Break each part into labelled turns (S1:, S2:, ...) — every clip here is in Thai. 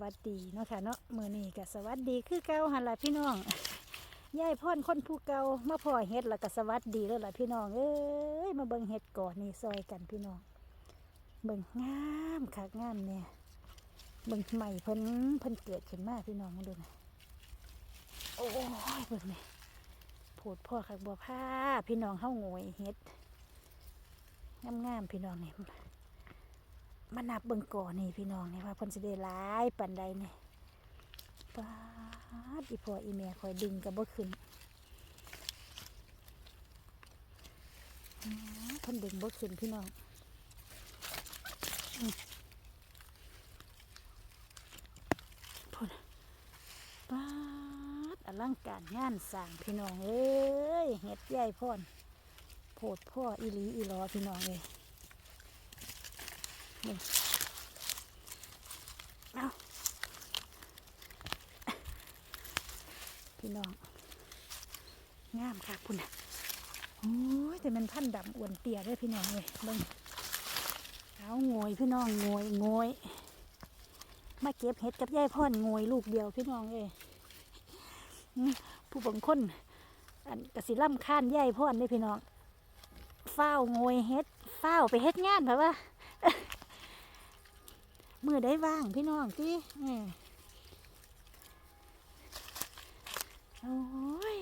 S1: วัสดีเนาะค่ะเนาะมือนี้ก็สวัสดีคือเก่าหันละพี่น้องยายพรคนผู้เก่ามาพ่อเฮ็ดแล้วก็สวัสดีแล้วล่ะพี่น้องเอ้ยมาเบิ่งเฮ็ดก่อนนี่ซอยกันพี่น้อง เบิ่งงามคักงามเนี่ยเบิ่งใหม่เพิ่นเพิ่นเกิดขึ้นมาพี่น้องมาดูนะโอ้ยเบิ่งนี่โพดพ่อคักบ่ผ้าพี่น้องเฮาโงยเฮ็ดงามๆพี่น้องเนี่ย มานับเบิ่งก่อนนี่พี่น้องนี่ว่าเพิ่นสิได้หลายปานใดนี่ป้าดอีพ่ออีแม่คอยดึงก็บ่ขึ้นเพิ่นดึงบ่ขึ้นพี่น้องพุ่นป้าดอลังการงานสร้างพี่น้องเอ้ยเฮ็ดใหญ่พ่อนโพดพ่ออีหลีอีหลอพี่น้องเอ้ย เอาพี่น้อง งามค่ะคุณน่ะโอ้ยแต่มันพันดำอ้วนเตี้ยเลยพี่น้องเลยเบิ่งเอาโงยพี่น้องโงยโงยมาเก็บเห็ดกับยายพ่อนโงยลูกเดียวพี่น้องเลยอืมผู้บางคนอันกสิล่ำค้านยายพ่อนได้พี่น้องเฝ้าวยเฮ็ดเฝ้าไปเฮ็ดงานแบบว่า มือได้ว่างพี่น้องที่โอ้ย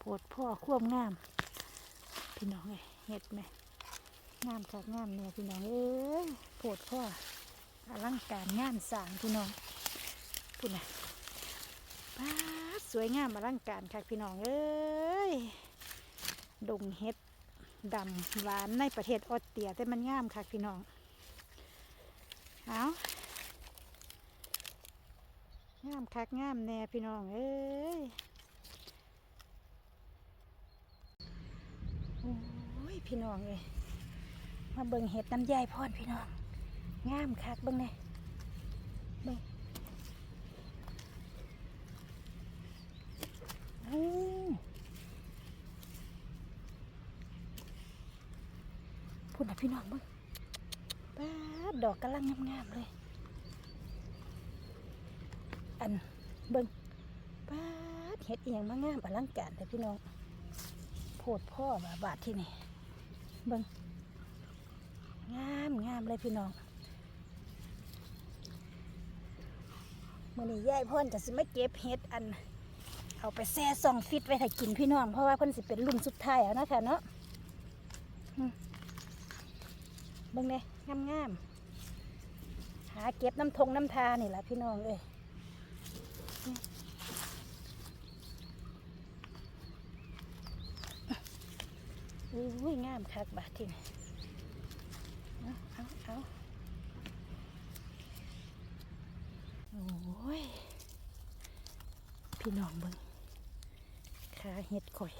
S1: ปวดพ่อควบงาม พี่น้องเอ้ยเห็ดไหมงามคักงามเนี่ยพี่น้องเอ้ยปวดพ่ออลังการงานสางพี่น้องพูดนะป้าสวยงามอลังการคักพี่น้องเอ้ยดงเห็ดดำหวานในประเทศออสเตรียแต่มันงามคักพี่น้อง เอางามคักงามแน่พี่น้อง เอ้ย โอ้ย พี่น้องเอ้ยมาเบิ่งเห็ดน้ำยายพรพี่น้อง งามคักเบิ่งแน่เบิ่งพูดนะพี่น้องเบิ่ง ดอกกำลังงามๆเลย อันเบิ้งป้าดเห็ดเอียงมางามอลังการเลยพี่น้องโพดพ่อบาบาทที่นี่เบิ้งงามงามเลยพี่น้องมื่อนี้ยายพ่นจะสิม่เก็บเห็ดอัน เอาไปแซ่ซองฟิตไว้ถ้ากินพี่น้อง เพราะว่าเพิ่นสิเป็นรุ่นสุดท้ายแล้วนะคะเนาะเบิ่งเนี่ยงามงามๆาเก็บน้ำทงน้ำทานี่แหละพี่น้องเลยอุ้ยงามคักบาทที่นี่เอาเอาเอาโอ้ย พี่น้องเบิ่งขาเห็ดข่อย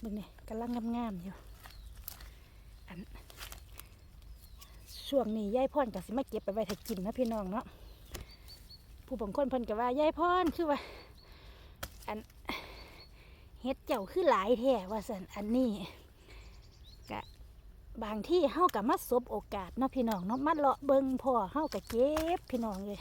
S1: เบิ่งเนี่ยกำลังงามๆอยู่อัน ช่วงนี้ยายพรก็สิมาเก็บไปไว้ถ้ากินนะพี่น้องเนาะผู้บางคนเพิ่นก็ว่ายายพรคือว่า อันเฮ็ดเจ้าคือหลายแท้ว่าสันอันนี้กะบางที่เฮากับมาสบโอกาสเนาะพี่น้องเนาะมาเลาะเบิงพ่อเฮากับเก็บพี่น้องเลย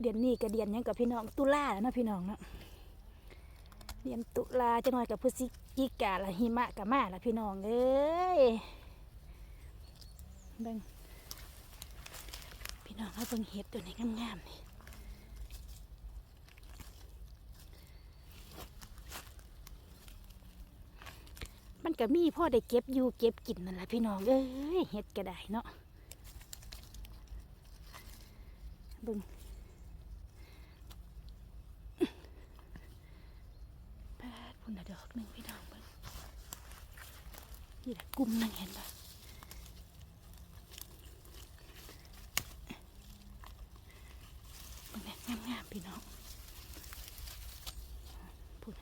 S1: เดือนนี้ก็เดือนยังกับพี่น้องตุลาแล้วเนาะพี่น้องเนาะเดือนตุลาจะหน่อยกับพฤศจิกาละหิมะกับมาละพี่น้องเอ้ยเบิ่งพี่น้องเขาเบิ่งเห็ดตัวนี้งามๆนี่มันก็มีพ่อได้เก็บอยู่เก็บกินนั่นแหละพี่น้องเอ้ยเห็ดก็ได้เนาะเบิ่ง แปดพุ่นน่ะดอกหนึ่งพี่น้องเบิ่ง นี่แหละกลุ่มหนึงเห็นปะเบิ่งเนี่ยงามๆพี่น้องพุ่น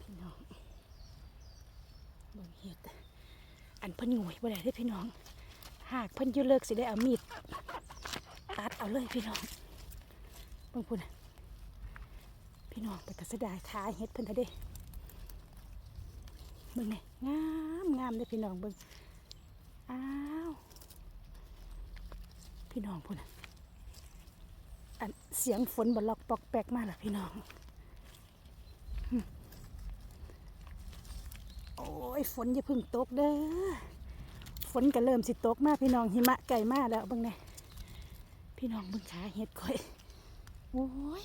S1: พี่น้องบิ่งเห็ดอันเพิ่นหงวยบ่ได้เด้พี่น้อง หากเพิ่นยู่เลิกสิได้เอามีด ตัดเอาเลยพี่น้องบิ่งพุ่นะ น้องไปตัดเสยดายขาเฮ็ดเพิ่นเถอะเด้เบิ่งนี่งามงามเด้อพี่น้องเบิ่งอ้าวพี่น้องพุ่นะอันเสียงฝนบล็อกปอกแปกมากล่ะพี่น้องโอ้ยฝนอย่าพึ่งตกเด้อฝนก็เริ่มสิตกมากพี่น้องหิมะไก่มากแล้วเบิ่งนี่พี่น้องเบิ่งขาเห็ดข่อยโอ้ย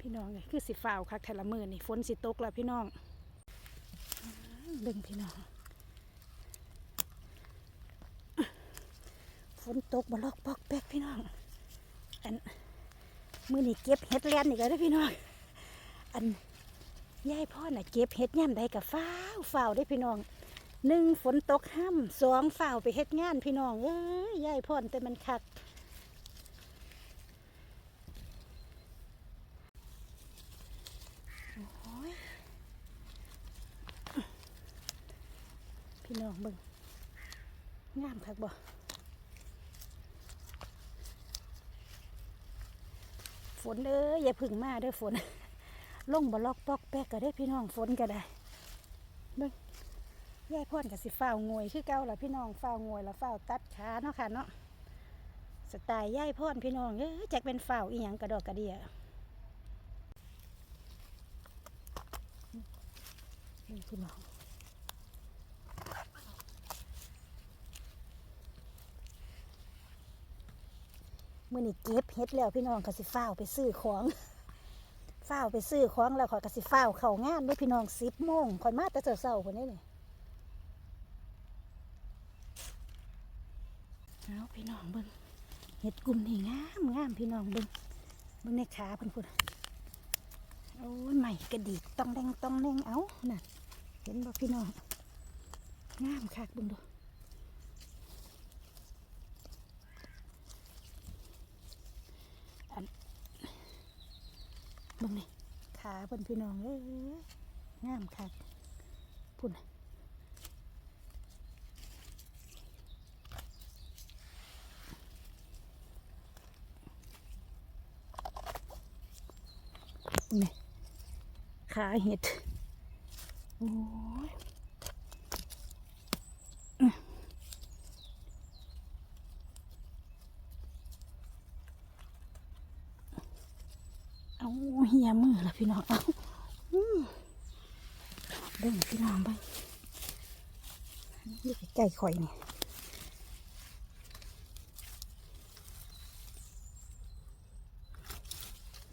S1: พี่น้องเลยคือสิฟ้าวคักแต่ละมือนี่ฝนสิตกแล้วพี่น้องเบิ่งพี่น้องฝนตกบลอกปอกแป๊กพี่น้อง อันมือนี่เก็บเห็ดแลนอีกแล้วเด้พี่น้อง อันยายพ่อน่ะเก็บเห็ดย่ำใดกับฟ้าวฟ้าวได้พี่น้องหนึ่งฝนตกห้ำสองฝ่าวไปเฮ็ดงานพี่น้องเอ้ยยายพ่อนแต่มันคัก พี่น้องเบิ่งงามคักบ่ฝนเอ้ยอย่าพึ่งมาเด้อฝนลงบ่ลอกปอกแป๊กก็ได้พี่น้องฝนก็ได้เบิ่งยายพ่นกับสิฝ้าวงวยคือเก่าล่ะพี่น้องฝ้าวงวยแล้วฝ้าวตัดขาเนาะค่ะเนาะสไตล์ยายพ่นพี่น้องเอ้ยจักเป็นฝ้าวอีหยังกระดอกกระเดียนี่พี่น้อง มื่อนี้เก็บเฮ็ดแล้วพี่น้องก็สิฝ้าวไปซื้อของฝ้าวไปซื้อของแล้วขอยก็สิฝ้าวเข้างานด้วยพี่น้องสิบโมงข่อยมาแต่เช้าๆคนนี้นี่เอาพี่น้องเบิ่งเห็ดกลุ่มนี่งามงามพี่น้องเบิ่งเบิ่งในขาเพิ่นพุ่นโอ้ยใหม่กระดิกต้องแดงต้องแดงเอาน่ะเห็นบ่พี่น้องงามคักเบิ่งดู เบิ่งนี่ขาเพิ่นพี่น้องเอ้ยงามคักพุ่นนี่ขาเห็ดโอ้เอาเหี ยมือละพี่น้องเอาอื้อเบิ่งพี่น้องไปนี่ไก่ข่อยนี่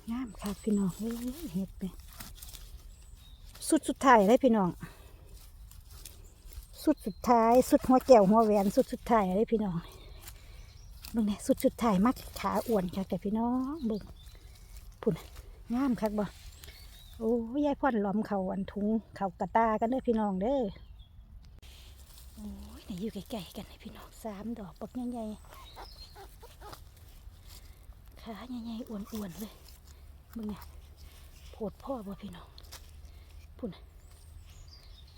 S1: งามค่ะพี่น้องเอ้ยเห็ดไปสุดสุดท้ายเลยพี่น้อง สุดสุดท้าย สุดหัวแก้วหัวแหวนสุดสุดท้ายเลยพี่น้องเบิ่งเนี่ยสุดสุดท้ายมักขาอ้วนค่ะแต่พี่น้องเบิ่งพุ่น งามคักบ่โอ้ยยายพ่อนหล้อมเขาอันถุงเขากระตากันเด้อพี่น้องเด้อโอ้ยนี่อยู่ใกล้ๆกันเลยพี่น้องสามดอกปักใหญ่ๆขาใหญ่ๆอ้วนๆเลยเบิ่งนี่โพดพ่อบ่พี่น้องพุ่นน่ะ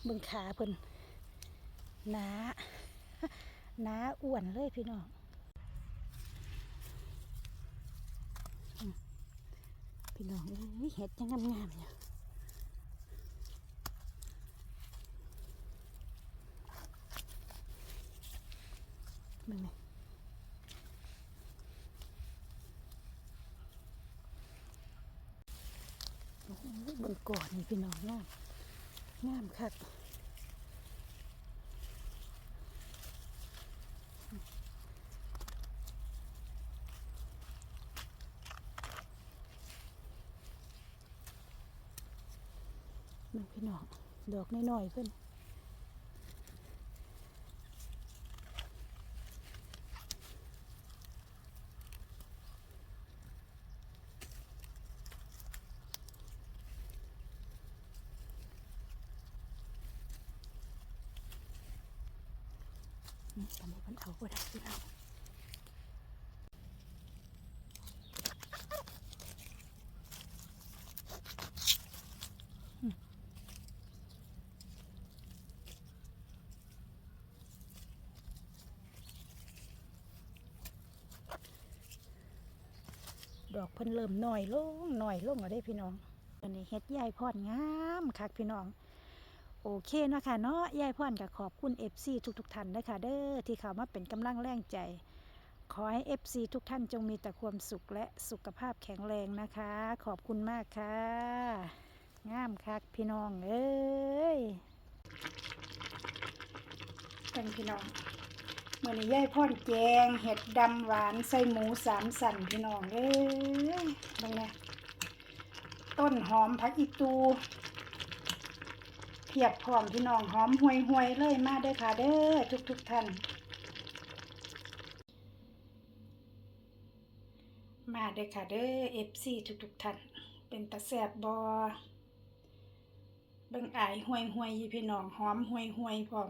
S1: เบิ่งขาเพิ่นหนาหนาอ้วนเลยพี่น้องอืม พี่น้องเอ้ยเห็ดยังงามๆอยู่เบิ่งนี่โอ้โหเบิ่งก่อนนี่พี่น้องงามงามคัก มันพี่น้องดอกน้อยๆเพิ่อืมตอนนี้มันเอาบ่ได้พี่น้อง ดอกเพิ่นเริ่มน้อยลงหน้อยลงแล้วเด้พี่น้องอันนี้เฮ็ดยายพรงามคักพี่น้อง โอเคเนาะค่ะเนาะยายพรก็ขอบคุณ FC ทุกๆท่านนะคะเด้อที่เข้ามาเป็นกำลังแรงใจ ขอให้ FC ทุกท่านจงมีแต่ความสุขและสุขภาพแข็งแรงนะคะ ขอบคุณมากค่ะ งามคักพี่น้องเอ้ยเป็นพี่น้อง มื่อนี้ยายพ่อนแจง เห็ดดำหวานใส่หมูสามสันพี่น้องเอ้ยบังนี่ยต้นหอมพักอีตูเพียบพร้อมพี่น้องหอมห่วยห่วยเลยมาเด้อค่ะเด้อทุกทุกท่าน มาเด้อค่ะเด้อ FC ทุกๆท่าน เป็นตาแสบบอเบิ่งอายห่วยห่วยพี่น้องหอมห่วยห่วยพร้อม